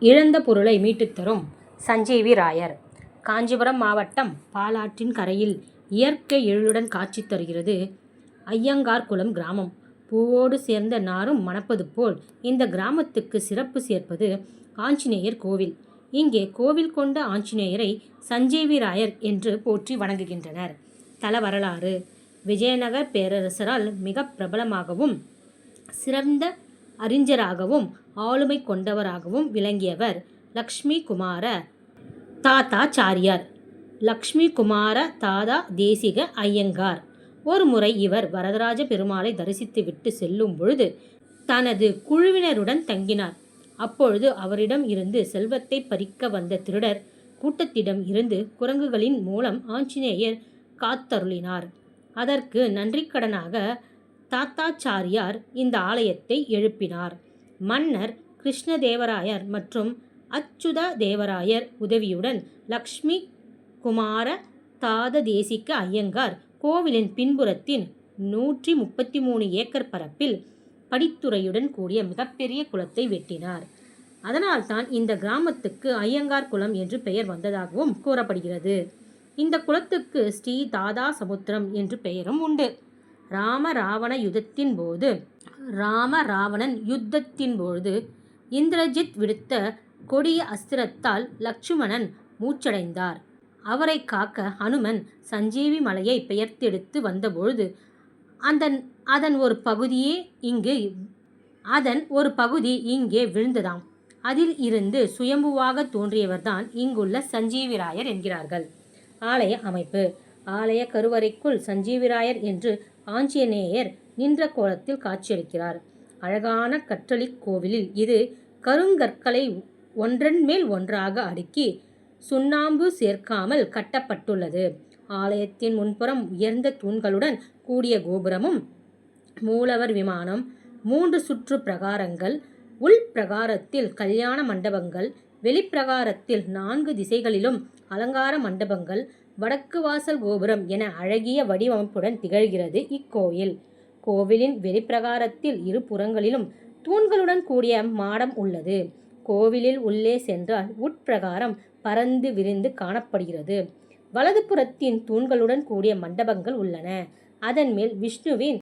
இழந்த பொருளை மீட்டுத் தரும் சஞ்சீவி ராயர் காஞ்சிபுரம் மாவட்டம் பாலாற்றின் கரையில் இயற்கை எழிலுடன் காட்சி தருகிறது ஐயங்கார்குளம் கிராமம். பூவோடு சேர்ந்த நாரும் மணப்பது போல் இந்த கிராமத்துக்கு சிறப்பு சேர்ப்பது ஆஞ்சநேயர் கோவில். இங்கே கோவில் கொண்ட ஆஞ்சநேயரை சஞ்சீவி ராயர் என்று போற்றி வணங்குகின்றனர். தல வரலாறு விஜயநகர் பேரரசரால் மிக பிரபலமாகவும் சிறந்த அறிஞராகவும் ஆளுமை கொண்டவராகவும் விளங்கியவர் லக்ஷ்மி குமார தாத்தாச்சாரியார். லக்ஷ்மி குமார தாதா தேசிக அய்யங்கார். ஒருமுறை இவர் வரதராஜ பெருமாளை தரிசித்துவிட்டு செல்லும் பொழுது தனது குழுவினருடன் தங்கினார். அப்பொழுது அவரிடம் இருந்து செல்வத்தை பறிக்க வந்த திருடர் கூட்டத்திடம் இருந்து குரங்குகளின் மூலம் ஆஞ்சநேயர் காத்தருளினார். அதற்கு நன்றிக்கடனாக தாத்தாச்சாரியார் இந்த ஆலயத்தை எழுப்பினார். மன்னர் கிருஷ்ணதேவராயர் மற்றும் அச்சுத தேவராயர் உதவியுடன் லக்ஷ்மி குமார தாததேசிக ஐயங்கார் கோவிலின் பின்புறத்தின் நூற்றி முப்பத்தி மூணு ஏக்கர் பரப்பில் படித்துறையுடன் கூடிய மிகப்பெரிய குளத்தை வெட்டினார். அதனால்தான் இந்த கிராமத்துக்கு ஐயங்கார் குளம் என்று பெயர் வந்ததாகவும் கூறப்படுகிறது. இந்த குளத்துக்கு ஸ்ரீ தாதா சமுத்திரம் என்று பெயரும் உண்டு. ராம ராவண யுத்தத்தின் போது ராம ராவணன் யுத்தத்தின் போது இந்திரஜித் விடுத்த கொடிய அஸ்திரத்தால் லட்சுமணன் மூச்சடைந்தார். அவரை காக்க ஹனுமன் சஞ்சீவி மலையை பெயர்த்தெடுத்து வந்தபொழுது அதன் அதன் ஒரு பகுதியே இங்கு அதன் ஒரு பகுதி இங்கே விழுந்ததாம். அதில் இருந்து சுயம்புவாக தோன்றியவர்தான் இங்குள்ள சஞ்சீவிராயர் என்கிறார்கள். ஆலய அமைப்பு ஆலய கருவறைக்குள் சஞ்சீவிராயர் என்று ஆஞ்சநேயர் நின்ற கோலத்தில் காட்சியளிக்கிறார். அழகான கற்றளிக் கோவிலில் இது. கருங்கற்களை ஒன்றன் மேல் ஒன்றாக அடுக்கி சுண்ணாம்பு சேர்க்காமல் கட்டப்பட்டுள்ளது. ஆலயத்தின் முன்புறம் உயர்ந்த தூண்களுடன் கூடிய கோபுரமும் மூலவர் விமானம் மூன்று சுற்று பிரகாரங்கள் உள் பிரகாரத்தில் கல்யாண மண்டபங்கள் வெளிப்பிரகாரத்தில் நான்கு திசைகளிலும் அலங்கார மண்டபங்கள் வடக்கு வாசல் கோபுரம் என அழகிய வடிவமைப்புடன் திகழ்கிறது இக்கோயில். கோவிலின் வெளிப்பிரகாரத்தில் இரு புறங்களிலும் தூண்களுடன் கூடிய மாடம் உள்ளது. கோவிலில் உள்ளே சென்றால் உட்பிரகாரம் பறந்து விரிந்து காணப்படுகிறது. வலது புறத்தின் தூண்களுடன் கூடிய மண்டபங்கள் உள்ளன. அதன் மேல் விஷ்ணுவின்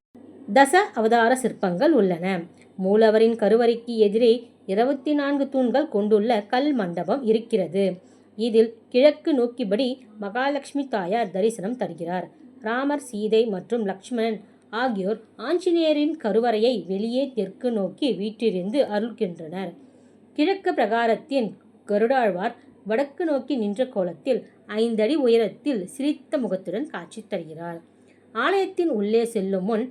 தச அவதார சிற்பங்கள் உள்ளன. மூலவரின் கருவறைக்கு எதிரே இருபத்தி நான்கு தூண்கள் கொண்டுள்ள கல் மண்டபம் இருக்கிறது. இதில் கிழக்கு நோக்கிபடி மகாலட்சுமி தாயார் தரிசனம் தருகிறார். ராமர் சீதை மற்றும் லக்ஷ்மணன் ஆகியோர் ஆஞ்சநேயரின் கருவறையை வெளியே தெற்கு நோக்கி வீற்றிருந்து அருள்கின்றனர். கிழக்கு பிரகாரத்தின் கருடாழ்வார் வடக்கு நோக்கி நின்ற கோலத்தில் ஐந்தடி உயரத்தில் சிரித்த முகத்துடன் காட்சி தருகிறார். ஆலயத்தின் உள்ளே செல்லும் முன்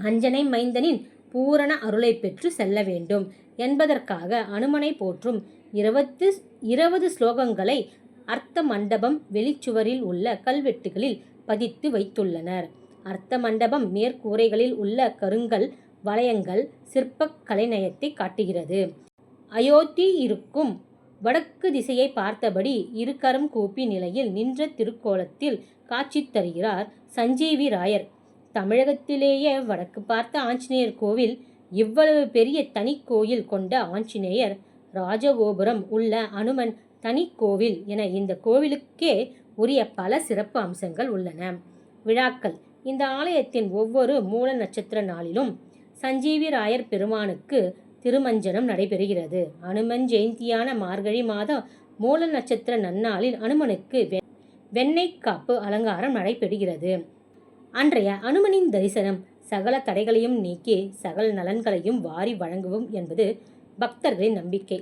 அஞ்சனை மைந்தனின் பூரண அருளை பெற்று செல்ல வேண்டும் என்பதற்காக அனுமனை போற்றும் இருபத்து இருபது ஸ்லோகங்களை அர்த்த மண்டபம் வெளிச்சுவரில் உள்ள கல்வெட்டுகளில் பதித்து வைத்துள்ளனர். அர்த்த மண்டபம் மேற்கூரைகளில் உள்ள கருங்கல் வளையங்கள் சிற்பக் கலைநயத்தை காட்டுகிறது. அயோத்தி இருக்கும் வடக்கு திசையை பார்த்தபடி இருக்கரம் கூப்பி நிலையில் நின்ற திருக்கோலத்தில் காட்சி தருகிறார் சஞ்சீவி ராயர். தமிழகத்திலேயே வடக்கு பார்த்த ஆஞ்சநேயர் கோவில். இவ்வளவு பெரிய தனி கோயில் கொண்ட ஆஞ்சநேயர் ராஜகோபுரம் உள்ள அனுமன் தனிக்கோவில் என இந்த கோவிலுக்கே உரிய பல சிறப்பு அம்சங்கள் உள்ளன. விழாக்கள் இந்த ஆலயத்தின் ஒவ்வொரு மூல நட்சத்திர நாளிலும் சஞ்சீவிராயர் பெருமானுக்கு திருமஞ்சனம் நடைபெறுகிறது. அனுமன் ஜெயந்தியான மார்கழி மாதம் மூல நட்சத்திர நன்னாளில் அனுமனுக்கு வெண்ணெய் காப்பு அலங்காரம் நடைபெறுகிறது. அன்றைய அனுமனின் தரிசனம் சகல தடைகளையும் நீக்கி சகல நலன்களையும் வாரி வழங்குவோம் என்பது பக்தர்களின் நம்பிக்கை.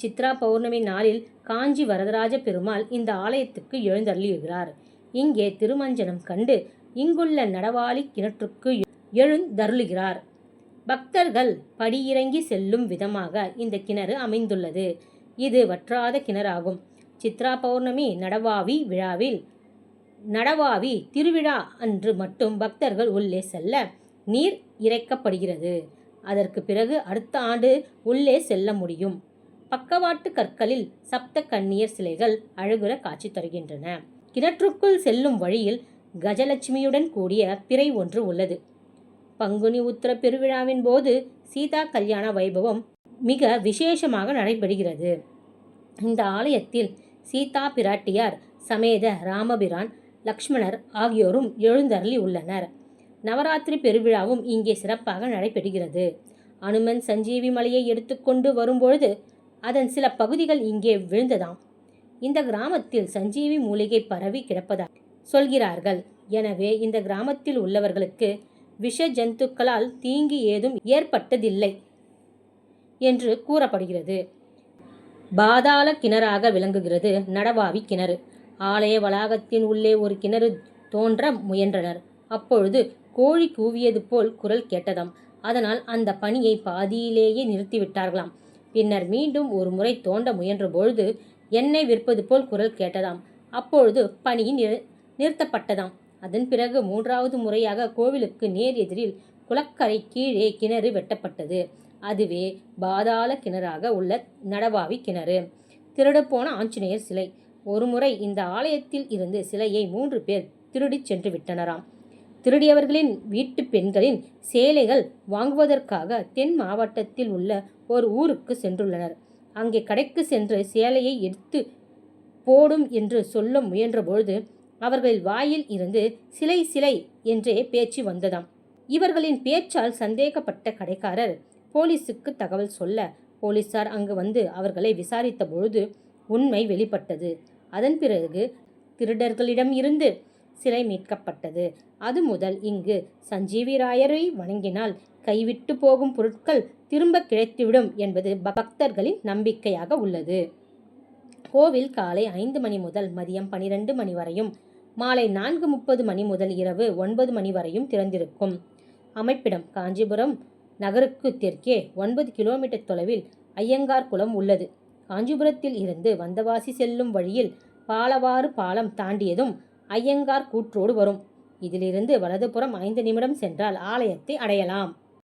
சித்ரா பௌர்ணமி நாளில் காஞ்சி வரதராஜ பெருமாள் இந்த ஆலயத்துக்கு எழுந்தள்ளியுகிறார் இங்கே திருமஞ்சனம் கண்டு இங்குள்ள நடவாளி கிணற்றுக்கு எழுந்தருளுகிறார். பக்தர்கள் படியிறங்கி செல்லும் விதமாக இந்த கிணறு அமைந்துள்ளது. இது வற்றாத கிணறாகும். சித்ரா பௌர்ணமி நடவாவி விழாவில் நடவாவி திருவிழா அன்று மட்டும் பக்தர்கள் உள்ளே செல்ல நீர் இறைக்கப்படுகிறது. அதற்கு பிறகு அடுத்த ஆண்டு உள்ளே செல்ல முடியும். பக்கவாட்டு கற்களில் சப்த கண்ணியர் சிலைகள் அழகுற காட்சி தருகின்றன. கிணற்றுக்குள் செல்லும் வழியில் கஜலட்சுமியுடன் கூடிய பிறை ஒன்று உள்ளது. பங்குனி உத்திர பெருவிழாவின் போது சீதா கல்யாண வைபவம் மிக விசேஷமாக நடைபெறுகிறது இந்த ஆலயத்தில் சீதா பிராட்டியார் சமேத ராமபிரான் லக்ஷ்மணர் ஆகியோரும் எழுந்தருளி உள்ளனர் நவராத்திரி பெருவிழாவும் இங்கே சிறப்பாக நடைபெறுகிறது. அனுமன் சஞ்சீவி மலையை எடுத்துக்கொண்டு வரும்பொழுது அதன் சில பகுதிகள் இங்கே விழுந்ததாம். இந்த கிராமத்தில் சஞ்சீவி மூலிகை பரவி கிடப்பதாக சொல்கிறார்கள். எனவே இந்த கிராமத்தில் உள்ளவர்களுக்கு விஷ ஜந்துக்களால் தீங்கு ஏதும் ஏற்பட்டதில்லை என்று கூறப்படுகிறது. பாதாள கிணறாக விளங்குகிறது நடவாவி கிணறு. ஆலய வளாகத்தின் உள்ளே ஒரு கிணறு தோன்ற முயன்றனர். அப்பொழுது கோழி கூவியது போல் குரல் கேட்டதாம். அதனால் அந்த பணியை பாதியிலேயே நிறுத்திவிட்டார்களாம். பின்னர் மீண்டும் ஒரு முறை தோண்ட முயன்ற பொழுது எண்ணெய் விற்பது போல் குரல் கேட்டதாம். அப்பொழுது பணி நிறு- நிறுத்தப்பட்டதாம். அதன் பிறகு மூன்றாவது முறையாக கோவிலுக்கு நேர் எதிரில் குளக்கரை கீழே கிணறு வெட்டப்பட்டது. அதுவே பாதாள கிணறாக உள்ள நடவாவி கிணறு. திருடப்போன ஆஞ்சநேயர் சிலை. ஒருமுறை இந்த ஆலயத்தில் இருந்து சிலையை மூன்று பேர் திருடிச் சென்று விட்டனராம். திருடியவர்களின் வீட்டு பெண்களின் சேலைகள் வாங்குவதற்காக தென் மாவட்டத்தில் உள்ள ஒரு ஊருக்கு சென்றுள்ளனர். அங்கே கடைக்கு சென்று சேலையை எடுத்து போடும் என்று சொல்ல முயன்றபொழுது அவர்கள் வாயில் இருந்து சிலை சிலை என்றே பேச்சு வந்ததாம். இவர்களின் பேச்சால் சந்தேகப்பட்ட கடைக்காரர் போலீசுக்கு தகவல் சொல்ல போலீசார் அங்கு வந்து அவர்களை விசாரித்த பொழுது உண்மை வெளிப்பட்டது. அதன் பிறகு திருடர்களிடம் இருந்து சிலை மீட்கப்பட்டது. அது முதல் இங்கு சஞ்சீவிராயரை வணங்கினால் கைவிட்டு போகும் பொருட்கள் திரும்ப கிடைத்துவிடும் என்பது பக்தர்களின் நம்பிக்கையாக உள்ளது. கோவில் காலை ஐந்து மணி முதல் மதியம் பனிரெண்டு மணி வரையும் மாலை நான்கு முப்பது மணி முதல் இரவு ஒன்பது மணி வரையும் திறந்திருக்கும். அமைப்பிடம் காஞ்சிபுரம் நகருக்கு தெற்கே ஒன்பது கிலோமீட்டர் தொலைவில் ஐயங்கார் குளம் உள்ளது. காஞ்சிபுரத்தில் இருந்து வந்தவாசி செல்லும் வழியில் பாலவாறு பாலம் தாண்டியதும் ஐயங்கார் கூற்றோடு வரும். இதிலிருந்து வலதுபுறம் ஐந்து நிமிடம் சென்றால் ஆலயத்தை அடையலாம்.